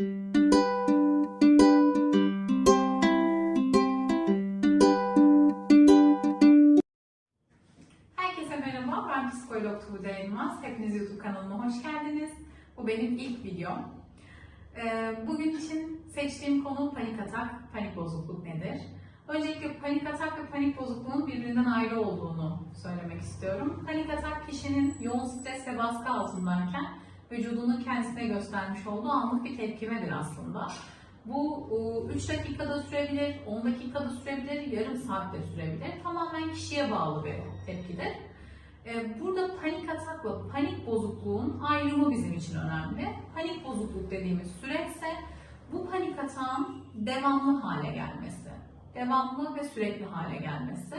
Herkese merhaba, ben psikolog Tuğde Elmas. Hepiniz YouTube kanalıma hoş geldiniz. Bu benim ilk videom. Ee, Bugün için seçtiğim konu panik atak, panik bozukluk nedir? Öncelikle panik atak ve panik bozukluğun birbirinden ayrı olduğunu söylemek istiyorum. Panik atak kişinin yoğun stres ve baskı altındayken vücudunun kendisine göstermiş olduğu anlık bir tepkimedir aslında. Bu 3 dakikada sürebilir, 10 dakikada sürebilir, yarım saatte sürebilir. Tamamen kişiye bağlı bir tepkidir. Ee, Burada panik atakla panik bozukluğun ayrımı bizim için önemli. Panik bozukluk dediğimiz süreçse bu panik atağın devamlı hale gelmesi. Devamlı ve sürekli hale gelmesi.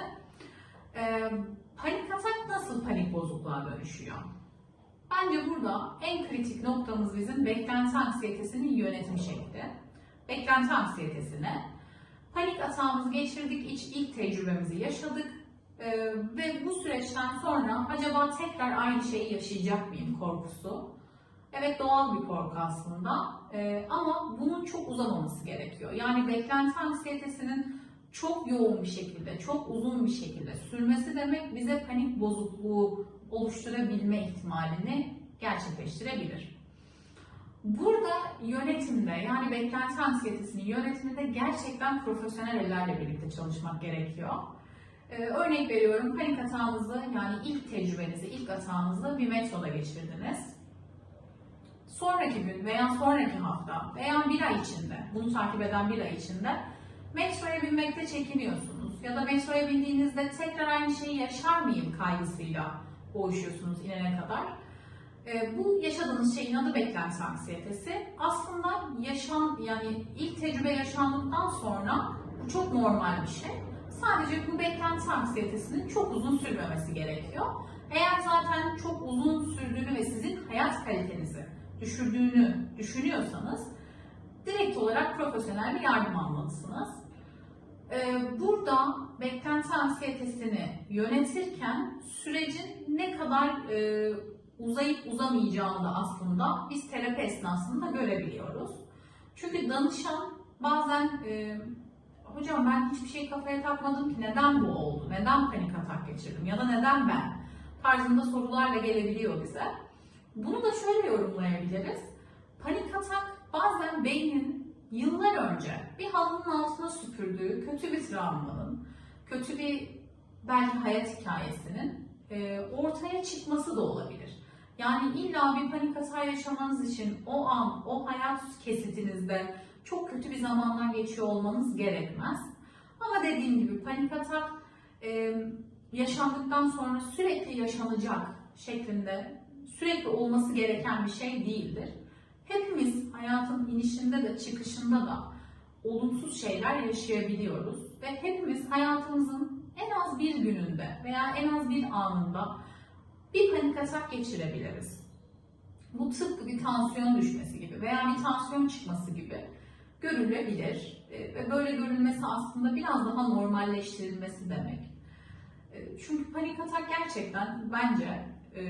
Ee, Panik atak nasıl panik bozukluğa dönüşüyor? Bence burada en kritik noktamız bizim beklenti anksiyetesinin yönetim şekli. Beklenti anksiyetesine. Panik atağımızı geçirdik, iç, ilk tecrübemizi yaşadık. Ee, ve bu süreçten sonra acaba tekrar aynı şeyi yaşayacak mıyım korkusu. Evet doğal bir korku aslında Ee, ama bunun çok uzamaması gerekiyor. Yani beklenti anksiyetesinin çok yoğun bir şekilde, çok uzun bir şekilde sürmesi demek bize panik bozukluğu oluşturabilme ihtimalini gerçekleştirebilir. Burada yönetimde yani beklenti anksiyetesinin yönetiminde gerçekten profesyonel ellerle birlikte çalışmak gerekiyor. Ee, örnek veriyorum panik atağınızı yani ilk tecrübenizi, ilk atağınızı bir metroda geçirdiniz. Sonraki gün veya sonraki hafta veya bir ay içinde, bunu takip eden bir ay içinde metroya binmekte çekiniyorsunuz. Ya da metroya bindiğinizde tekrar aynı şeyi yaşar mıyım kaygısıyla boğuşuyorsunuz inene kadar. E, bu yaşadığınız şeyin adı beklenti anksiyetesi. Aslında yaşam yani ilk tecrübe yaşandıktan sonra bu çok normal bir şey. Sadece bu beklenti anksiyetesinin çok uzun sürmemesi gerekiyor. Eğer zaten çok uzun sürdüğünü ve sizin hayat kalitenizi düşürdüğünü düşünüyorsanız direkt olarak profesyonel bir yardım almalısınız. Ee, Burada beklenti anksiyetesini yönetirken sürecin ne kadar e, uzayıp uzamayacağını da aslında biz terapi esnasında görebiliyoruz. Çünkü danışan bazen e, hocam ben hiçbir şey kafaya takmadım ki neden bu oldu, neden panik atak geçirdim ya da neden ben tarzında sorularla gelebiliyor bize. Bunu da şöyle yorumlayabiliriz. Panik atak bazen beynin yıllar önce bir halının altına süpürdüğü kötü bir travmanın, kötü bir belki hayat hikayesinin e, ortaya çıkması da olabilir. Yani illa bir panik hata yaşamanız için o an, o hayat kesitinizde çok kötü bir zamanlar geçiyor olmanız gerekmez. Ama dediğim gibi panik atak e, yaşandıktan sonra sürekli yaşanacak şeklinde sürekli olması gereken bir şey değildir. Hepimiz hayatın inişinde de çıkışında da olumsuz şeyler yaşayabiliyoruz ve hepimiz hayatımızın en az bir gününde veya en az bir anında bir panik atak geçirebiliriz. Bu tıpkı bir tansiyon düşmesi gibi veya bir tansiyon çıkması gibi görülebilir. E, Ve böyle görülmesi aslında biraz daha normalleştirilmesi demek. E, Çünkü panik atak gerçekten bence e,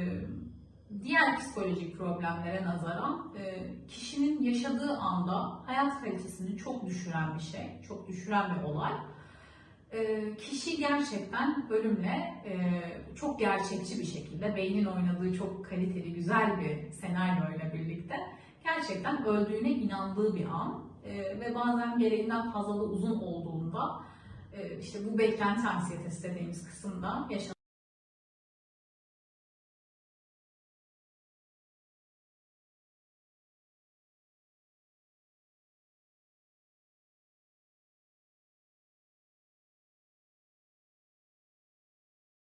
diğer psikolojik problemlere nazaran e, kişinin yaşadığı anda hayat kalitesini çok düşüren bir şey, çok düşüren bir olay. E, Kişi gerçekten ölümle e, çok gerçekçi bir şekilde beynin oynadığı çok kaliteli, güzel bir senaryoyla birlikte gerçekten öldüğüne inandığı bir an ve bazen gereğinden fazla da uzun olduğunda işte bu beklenti anksiyetesi dediğimiz kısımda yaşanan